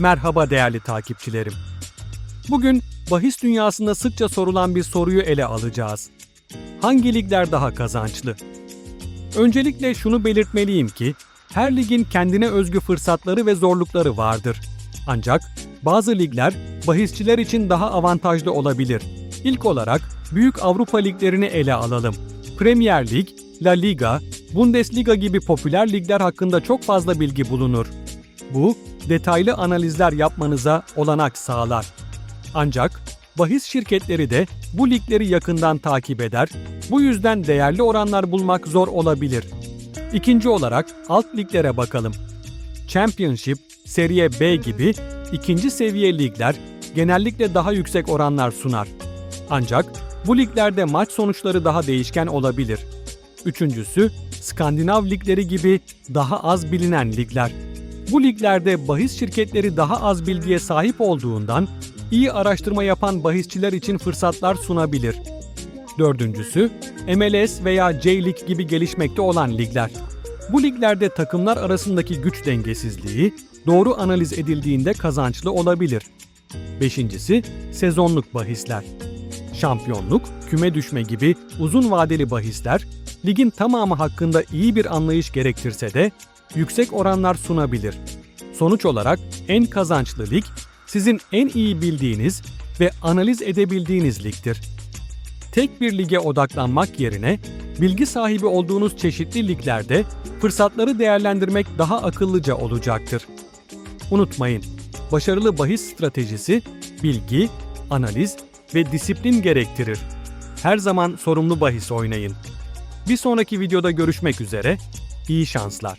Merhaba değerli takipçilerim. Bugün bahis dünyasında sıkça sorulan bir soruyu ele alacağız. Hangi ligler daha kazançlı? Öncelikle şunu belirtmeliyim ki her ligin kendine özgü fırsatları ve zorlukları vardır. Ancak bazı ligler bahisçiler için daha avantajlı olabilir. İlk olarak büyük Avrupa liglerini ele alalım. Premier Lig, La Liga, Bundesliga gibi popüler ligler hakkında çok fazla bilgi bulunur. Bu, detaylı analizler yapmanıza olanak sağlar. Ancak bahis şirketleri de bu ligleri yakından takip eder, bu yüzden değerli oranlar bulmak zor olabilir. İkinci olarak alt liglere bakalım. Championship, Serie B gibi ikinci seviye ligler genellikle daha yüksek oranlar sunar. Ancak bu liglerde maç sonuçları daha değişken olabilir. Üçüncüsü, Skandinav ligleri gibi daha az bilinen ligler. Bu liglerde bahis şirketleri daha az bilgiye sahip olduğundan iyi araştırma yapan bahisçiler için fırsatlar sunabilir. Dördüncüsü, MLS veya J-Lig gibi gelişmekte olan ligler. Bu liglerde takımlar arasındaki güç dengesizliği doğru analiz edildiğinde kazançlı olabilir. Beşincisi, sezonluk bahisler. Şampiyonluk, küme düşme gibi uzun vadeli bahisler, ligin tamamı hakkında iyi bir anlayış gerektirse de yüksek oranlar sunabilir. Sonuç olarak en kazançlı lig, sizin en iyi bildiğiniz ve analiz edebildiğiniz ligdir. Tek bir lige odaklanmak yerine, bilgi sahibi olduğunuz çeşitli liglerde fırsatları değerlendirmek daha akıllıca olacaktır. Unutmayın, başarılı bahis stratejisi bilgi, analiz ve disiplin gerektirir. Her zaman sorumlu bahis oynayın. Bir sonraki videoda görüşmek üzere, iyi şanslar.